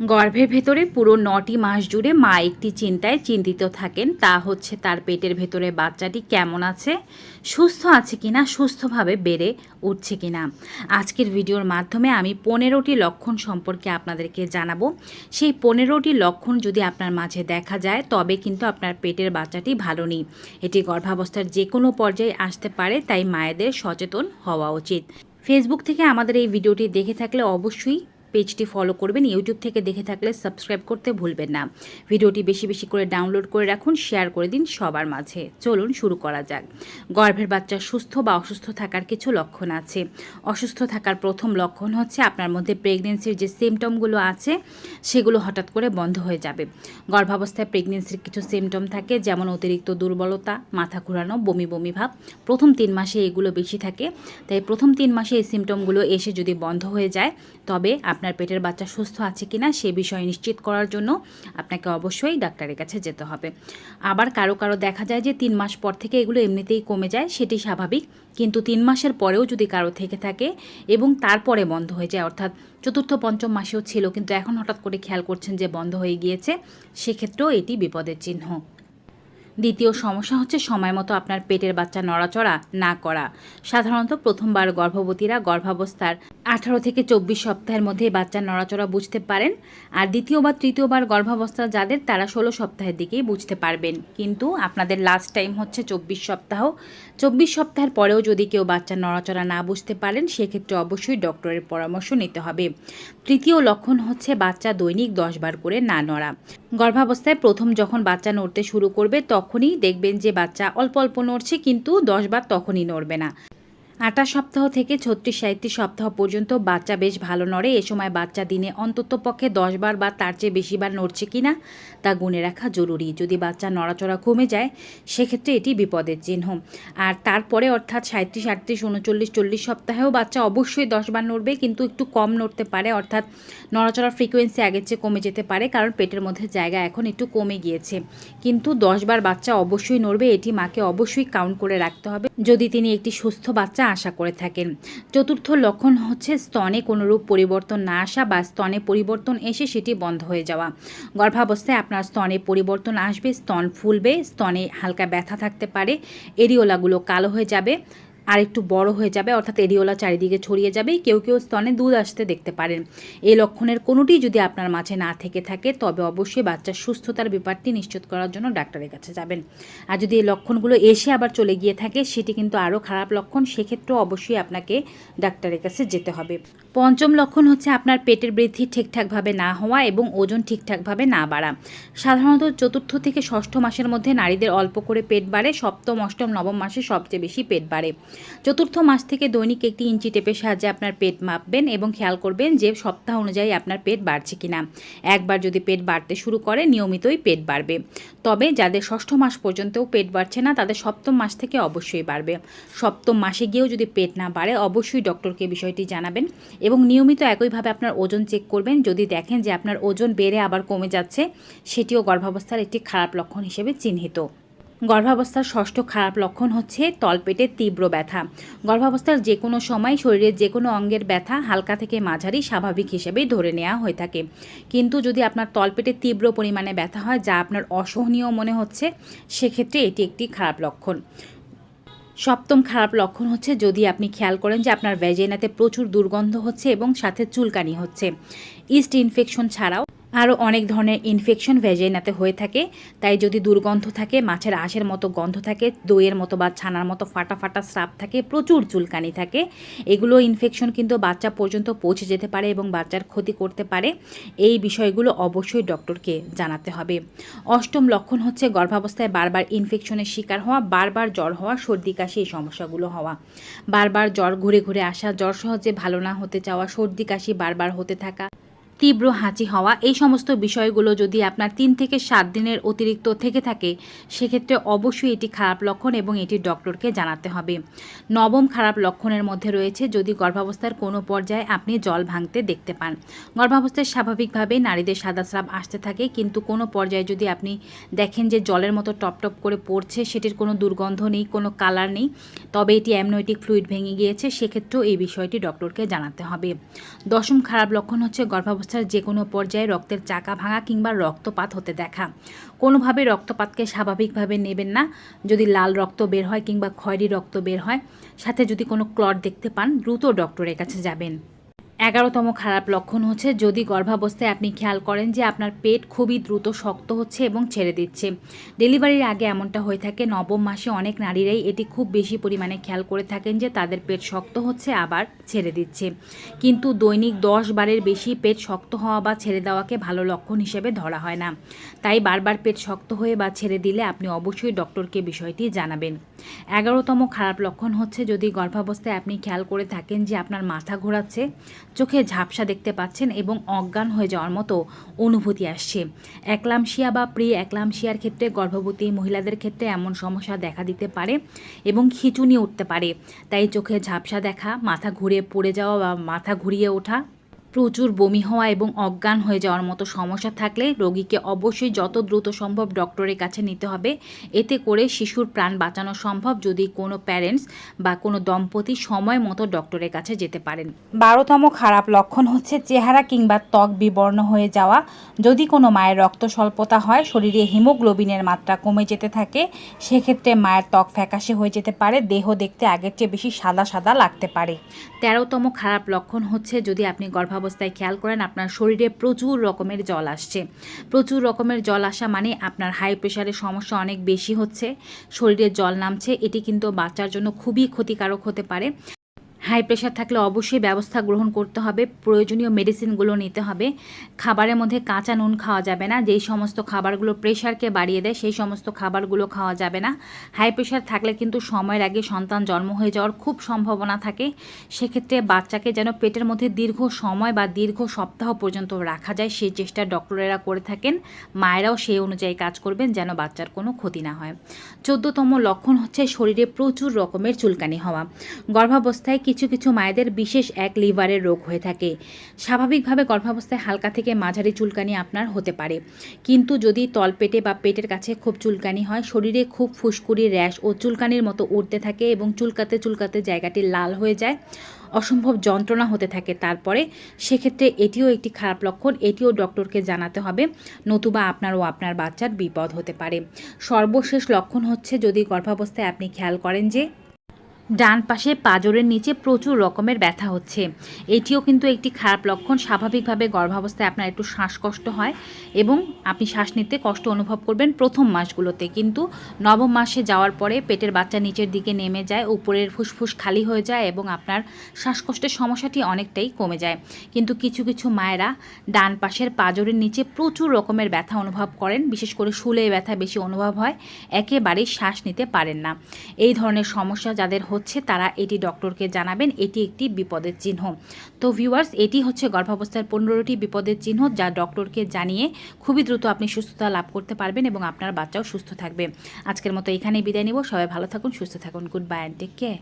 গর্ভের ভেতরে পুরো নটি মাস জুড়ে মা একটি চিন্তায় চিন্তিত থাকেন। তা হচ্ছে তার পেটের ভেতরে বাচ্চাটি কেমন আছে, সুস্থ আছে কিনা, সুস্থভাবে বেড়ে উঠছে কিনা। আজকের ভিডিওর মাধ্যমে আমি পনেরোটি লক্ষণ সম্পর্কে আপনাদেরকে জানাব। সেই পনেরোটি লক্ষণ যদি আপনার মাঝে দেখা যায়, তবে কিন্তু আপনার পেটের বাচ্চাটি ভালো নেই। এটি গর্ভাবস্থার যে কোনো পর্যায়ে আসতে পারে, তাই মায়েদের সচেতন হওয়া উচিত। ফেসবুক থেকে আমাদের এই ভিডিওটি দেখে থাকলে অবশ্যই পেজটি ফলো করবেন। ইউটিউব থেকে দেখে থাকলে সাবস্ক্রাইব করতে ভুলবেন না। ভিডিওটি বেশি বেশি করে ডাউনলোড করে রাখুন শেয়ার করে দিন সবার মাঝে। চলুন শুরু করা যাক। গর্ভের বাচ্চা সুস্থ বা অসুস্থ থাকার কিছু লক্ষণ আছে। অসুস্থ থাকার প্রথম লক্ষণ হচ্ছে আপনার মধ্যে প্রেগনেন্সির যে সিমটমগুলো আছে, সেগুলো হঠাৎ করে বন্ধ হয়ে যাবে। গর্ভাবস্থায় প্রেগনেন্সির কিছু সিমটম থাকে, যেমন অতিরিক্ত দুর্বলতা, মাথা ঘুরানো, বমি বমি ভাব। প্রথম তিন মাসে এগুলো বেশি থাকে। তাই প্রথম তিন মাসে এই সিমটমগুলো এসে যদি বন্ধ হয়ে যায়, তবে আপনার পেটের বাচ্চা সুস্থ আছে কি না সে বিষয়ে নিশ্চিত করার জন্য আপনাকে অবশ্যই ডাক্তারের কাছে যেতে হবে। আবার কারও কারও দেখা যায় যে তিন মাস পর থেকে এগুলো এমনিতেই কমে যায়, সেটি স্বাভাবিক। কিন্তু তিন মাসের পরেও যদি কারও থেকে থাকে এবং তারপরে বন্ধ হয়ে যায়, অর্থাৎ চতুর্থ, পঞ্চম মাসেও ছিল কিন্তু এখন হঠাৎ করে খেয়াল করছেন যে বন্ধ হয়ে গিয়েছে, সেক্ষেত্রেও এটি বিপদের চিহ্ন। দ্বিতীয় সমস্যা হচ্ছে সময় মতো আপনার পেটের বাচ্চা নড়াচড়া না করা। সাধারণত প্রথমবার গর্ভবতীরা গর্ভাবস্থার আঠারো থেকে চব্বিশ সপ্তাহের মধ্যে বাচ্চার নড়াচড়া বুঝতে পারেন আর দ্বিতীয় বা তৃতীয়বার গর্ভাবস্থা যাদের তারা ষোলো সপ্তাহের দিকেই বুঝতে পারবেন। কিন্তু আপনাদের লাস্ট টাইম হচ্ছে চব্বিশ সপ্তাহ। চব্বিশ সপ্তাহের পরেও যদি কেউ বাচ্চার নড়াচড়া না বুঝতে পারেন, সেক্ষেত্রে অবশ্যই ডক্টরের পরামর্শ নিতে হবে। তৃতীয় লক্ষণ হচ্ছে বাচ্চা দৈনিক দশ বার করে না নড়া। গর্ভাবস্থায় প্রথম যখন বাচ্চা নড়তে শুরু করবে তখনই দেখবেন যে বাচ্চা অল্প অল্প নড়ছে কিন্তু দশবার তখনই নড়বে না। আটাশ সপ্তাহ থেকে ছত্রিশ সাঁত্রিশ সপ্তাহ পর্যন্ত বাচ্চা বেশ ভালো নড়ে। এ সময় বাচ্চা দিনে অন্তত পক্ষে দশবার বা তার চেয়ে বেশিবার নড়ছে কি না তা গুনে রাখা জরুরি। যদি বাচ্চা নড়াচড়া কমে যায়, সেক্ষেত্রে এটি বিপদের চিহ্ন। আর তারপরে অর্থাৎ সাঁত্রিশ আটত্রিশ, উনচল্লিশ, চল্লিশ সপ্তাহেও বাচ্চা অবশ্যই দশবার নড়বে, কিন্তু একটু কম নড়তে পারে। অর্থাৎ নড়াচড়ার ফ্রিকোয়েন্সি আগের চেয়ে কমে যেতে পারে, কারণ পেটের মধ্যে জায়গা এখন একটু কমে গিয়েছে। কিন্তু দশবার বাচ্চা অবশ্যই নড়বে, এটি মাকে অবশ্যই কাউন্ট করে রাখতে হবে। যদি তিনি একটি সুস্থ বাচ্চা আশা করে থাকেন। চতুর্থ লক্ষণ হচ্ছে স্তনে কোনোরূপ পরিবর্তন না আসা বা স্তনে পরিবর্তন এসে সেটি বন্ধ হয়ে যাওয়া। গর্ভাবস্থায় আপনার স্তনে পরিবর্তন আসবে, স্তন ফুলবে, স্তনে হালকা ব্যথা থাকতে পারে, এরিওলাগুলো কালো হয়ে যাবে আর একটু বড় হয়ে যাবে, অর্থাৎ এরিওলা চারিদিকে ছড়িয়ে যাবে, কেউ কেউ স্তনে দুধ আসতে দেখতে পারেন। এই লক্ষণের কোনোটি যদি আপনার মাঝে না থেকে থাকে, তবে অবশ্যই বাচ্চার সুস্থতার ব্যাপারটি নিশ্চিত করার জন্য ডাক্তারের কাছে যাবেন। আর যদি এই লক্ষণগুলো এসে আবার চলে গিয়ে থাকে, সেটি কিন্তু আরও খারাপ লক্ষণ, সেক্ষেত্রেও অবশ্যই আপনাকে ডাক্তারের কাছে যেতে হবে। পঞ্চম লক্ষণ হচ্ছে আপনার পেটের বৃদ্ধি ঠিকঠাকভাবে না হওয়া এবং ওজন ঠিকঠাকভাবে না বাড়া। সাধারণত চতুর্থ থেকে ষষ্ঠ মাসের মধ্যে নারীদের অল্প করে পেট বাড়ে, সপ্তম, অষ্টম, নবম মাসে সবচেয়ে বেশি পেট বাড়ে। চতুর্থ মাস থেকে দৈনিক একটি ইঞ্চি টেপের সাহায্যে আপনার পেট মাপবেন এবং খেয়াল করবেন যে সপ্তাহ অনুযায়ী আপনার পেট বাড়ছে কিনা। একবার যদি পেট বাড়তে শুরু করে, নিয়মিতই পেট বাড়বে। তবে যাদের ষষ্ঠ মাস পর্যন্তও পেট বাড়ছে না, তাদের সপ্তম মাস থেকে অবশ্যই বাড়বে। সপ্তম মাসে গিয়েও যদি পেট না বাড়ে, অবশ্যই ডক্টরকে বিষয়টি জানাবেন এবং নিয়মিত একইভাবে আপনার ওজন চেক করবেন। যদি দেখেন যে আপনার ওজন বেড়ে আবার কমে যাচ্ছে, সেটিও গর্ভাবস্থার একটি খারাপ লক্ষণ হিসেবে চিহ্নিত। গর্ভাবস্থার ষষ্ঠ খারাপ লক্ষণ হচ্ছে তলপেটের তীব্র ব্যথা। গর্ভাবস্থার যে কোনো সময় শরীরের যে কোনো অঙ্গের ব্যথা হালকা থেকে মাঝারি স্বাভাবিক হিসেবেই ধরে নেওয়া হয়ে থাকে। কিন্তু যদি আপনার তলপেটে তীব্র পরিমাণে ব্যথা হয়, যা আপনার অসহনীয় মনে হচ্ছে, সেক্ষেত্রে এটি একটি খারাপ লক্ষণ। সপ্তম খারাপ লক্ষণ হচ্ছে যদি আপনি খেয়াল করেন যে আপনার ভ্যাজেনাতে প্রচুর দুর্গন্ধ হচ্ছে এবং সাথে চুলকানি হচ্ছে। ইস্ট ইনফেকশন ছাড়াও আরও অনেক ধরনের ইনফেকশন ভ্যাজেনাতে হয়ে থাকে। তাই যদি দুর্গন্ধ থাকে, মাছের আঁশের মতো গন্ধ থাকে, দইয়ের মতো বা ছানার মতো ফাটা ফাটা স্রাব থাকে, প্রচুর চুলকানি থাকে, এগুলো ইনফেকশন কিন্তু বাচ্চা পর্যন্ত পৌঁছে যেতে পারে এবং বাচ্চার ক্ষতি করতে পারে। এই বিষয়গুলো অবশ্যই ডক্টরকে জানাতে হবে। অষ্টম লক্ষণ হচ্ছে গর্ভাবস্থায় বারবার ইনফেকশনের শিকার হওয়া, বারবার জ্বর হওয়া, সর্দি, কাশি এই সমস্যাগুলো হওয়া। বারবার জ্বর ঘুরে ঘুরে আসা, জ্বর সহজে ভালো না হতে চাওয়া, সর্দি, কাশি বারবার হতে থাকা তীব্র হাঁচি হওয়া এই সমস্ত বিষয়গুলো যদি আপনার তিন থেকে সাত দিনের অতিরিক্ত থেকে থাকে, সেক্ষেত্রে অবশ্যই এটি খারাপ লক্ষণ এবং এটি ডক্টরকে জানাতে হবে। নবম খারাপ লক্ষণের মধ্যে রয়েছে, যদি গর্ভাবস্থার কোনো পর্যায়ে আপনি জল ভাঙতে দেখতে পান। গর্ভাবস্থায় স্বাভাবিকভাবে নারীদের সাদা স্রাব আসতে থাকে, কিন্তু কোনো পর্যায়ে যদি আপনি দেখেন যে জলের মতো টপ টপ করে পড়ছে, সেটির কোনো দুর্গন্ধ নেই, কোনো কালার নেই, তবে এটি অ্যামনোয়েটিক ফ্লুইড ভেঙে গিয়েছে, সেক্ষেত্রেও এই বিষয়টি ডক্টরকে জানাতে হবে। দশম খারাপ লক্ষণ হচ্ছে গর্ভাবস্থা গর্ভাবস্থার যে কোনো পর্যায়ে রক্তের চাকা ভাঙা কিংবা রক্তপাত হতে দেখা। কোনোভাবে রক্তপাতকে স্বাভাবিকভাবে নেবেন না। যদি লাল রক্ত বের হয় কিংবা খয়েরি রক্ত বের হয়, সাথে যদি কোনো ক্লট দেখতে পান, দ্রুত ডক্টরের কাছে যাবেন। এগারোতম খারাপ লক্ষণ হচ্ছে যদি গর্ভাবস্থায় আপনি খেয়াল করেন যে আপনার পেট খুবই দ্রুত শক্ত হচ্ছে এবং ছেড়ে দিচ্ছে। ডেলিভারির আগে এমনটা হয়ে থাকে, নবম মাসে অনেক নারীরাই এটি খুব বেশি পরিমাণে খেয়াল করে থাকেন যে তাদের পেট শক্ত হচ্ছে, আবার ছেড়ে দিচ্ছে। কিন্তু দৈনিক দশ বারের বেশি পেট শক্ত হওয়া বা ছেড়ে দেওয়াকে ভালো লক্ষণ হিসেবে ধরা হয় না। তাই বারবার পেট শক্ত হয়ে বা ছেড়ে দিলে আপনি অবশ্যই ডক্টরকে বিষয়টি জানাবেন। এগারোতম খারাপ লক্ষণ হচ্ছে যদি গর্ভাবস্থায় আপনি খেয়াল করে থাকেন যে আপনার মাথা ঘোরাচ্ছে চোখে ঝাপসা দেখতে পাচ্ছেন এবং অজ্ঞান হয়ে যাওয়ার মতো অনুভূতি আসছে। একলামশিয়া বা প্রি একলামশিয়ার ক্ষেত্রে গর্ভবতী মহিলাদের ক্ষেত্রে এমন সমস্যা দেখা দিতে পারে এবং খিচুনি উঠতে পারে। তাই চোখে ঝাপসা দেখা, মাথা ঘুরে পড়ে যাওয়া বা মাথা ঘুরিয়ে ওঠা প্রচুর বমি হওয়া এবং অজ্ঞান হয়ে যাওয়ার মতো সমস্যা থাকলে রোগীকে অবশ্যই যত দ্রুত সম্ভব ডক্টরের কাছে নিতে হবে। এতে করে শিশুর প্রাণ বাঁচানো সম্ভব যদি কোনো প্যারেন্টস বা কোনো দম্পতি সময় মতো ডক্টরের কাছে যেতে পারেন। বারোতম খারাপ লক্ষণ হচ্ছে চেহারা কিংবা ত্বক বিবর্ণ হয়ে যাওয়া। যদি কোনো মায়ের রক্ত স্বল্পতা হয় শরীরে হিমোগ্লোবিনের মাত্রা কমে যেতে থাকে সেক্ষেত্রে মায়ের ত্বক ফ্যাকাশে হয়ে যেতে পারে দেহ দেখতে আগের চেয়ে বেশি সাদা সাদা লাগতে পারে। তেরোতম খারাপ লক্ষণ হচ্ছে যদি আপনি গর্ভাবস্থায় খেয়াল করেন, আপনার শরীরে প্রচুর রকমের জল আসছে। প্রচুর রকমের জল আসা মানে আপনার হাই প্রেশারের সমস্যা অনেক বেশি হচ্ছে। শরীরে জল নামছে, এটি কিন্তু বাচ্চার জন্য খুবই ক্ষতিকারক হতে পারে। হাই প্রেশার থাকলে অবশ্যই ব্যবস্থা গ্রহণ করতে হবে। প্রয়োজনীয় মেডিসিনগুলো নিতে হবে। খাবারের মধ্যে কাঁচা নুন খাওয়া যাবে না। যেই সমস্ত খাবারগুলো প্রেশারকে বাড়িয়ে দেয়, সেই সমস্ত খাবারগুলো খাওয়া যাবে না। হাই প্রেশার থাকলে কিন্তু সময়ের আগে সন্তান জন্ম হয়ে যাওয়ার খুব সম্ভাবনা থাকে। সেক্ষেত্রে বাচ্চাকে যেন পেটের মধ্যে দীর্ঘ সময় বা দীর্ঘ সপ্তাহ পর্যন্ত রাখা যায়, সেই চেষ্টা ডক্টরেরা করে থাকেন। মায়েরাও সেই অনুযায়ী কাজ করবেন যেন বাচ্চার কোনো ক্ষতি না হয়। চোদ্দতম লক্ষণ হচ্ছে শরীরে প্রচুর রকমের চুলকানি হওয়া। গর্ভাবস্থায় কিছু কিছু মায়েদের বিশেষ এক লিভারের রোগ হয়ে থাকে। স্বাভাবিকভাবে গর্ভাবস্থায় হালকা থেকে মাঝারি চুলকানি আপনার হতে পারে। কিন্তু যদি তলপেটে বা পেটের কাছে খুব চুলকানি হয়, শরীরে খুব ফুসকুড়ি, র্যাশ ও চুলকানির মতো উঠতে থাকে এবং চুলকাতে চুলকাতে জায়গাটি লাল হয়ে যায়, অসম্ভব যন্ত্রণা হতে থাকে তারপরে, সেক্ষেত্রে এটিও একটি খারাপ লক্ষণ। এটিও ডক্টরকে জানাতে হবে, নতুবা আপনার ও আপনার বাচ্চার বিপদ হতে পারে। সর্বশেষ লক্ষণ হচ্ছে যদি গর্ভাবস্থায় আপনি খেয়াল করেন যে ডান পাশে পাজরের নিচে প্রচুর রকমের ব্যথা হচ্ছে। এটিও কিন্তু একটি খারাপ লক্ষণ। স্বাভাবিকভাবে গর্ভাবস্থায় আপনার একটু শ্বাসকষ্ট হয় এবং আপনি শ্বাস নিতে কষ্ট অনুভব করবেন প্রথম মাসগুলোতে। কিন্তু নবম মাসে যাওয়ার পরে পেটের বাচ্চা নিচের দিকে নেমে যায়, উপরের ফুসফুস খালি হয়ে যায় এবং আপনার শ্বাসকষ্টের সমস্যাটি অনেকটাই কমে যায়। কিন্তু কিছু কিছু মায়েরা ডান পাশের পাজরের নিচে প্রচুর রকমের ব্যথা অনুভব করেন, বিশেষ করে শুলে ব্যথা বেশি অনুভব হয়, একেবারেই শ্বাস নিতে পারেন না। এই ধরনের সমস্যা যাদের হচ্ছে তারা এটি ডক্টরকে জানাবেন, এটি একটি বিপদের চিহ্ন। তো ভিউয়ার্স এটি হচ্ছে গর্ভাবস্থার পনেরোটি বিপদের চিহ্ন যা ডক্টরকে জানিয়ে খুবই দ্রুত আপনি সুস্থতা লাভ করতে পারবেন এবং আপনার বাচ্চাও সুস্থ থাকবে। আজকের মতো এখানেই বিদায় নিব। সবাই ভালো থাকুন, সুস্থ থাকুন। Good bye and take care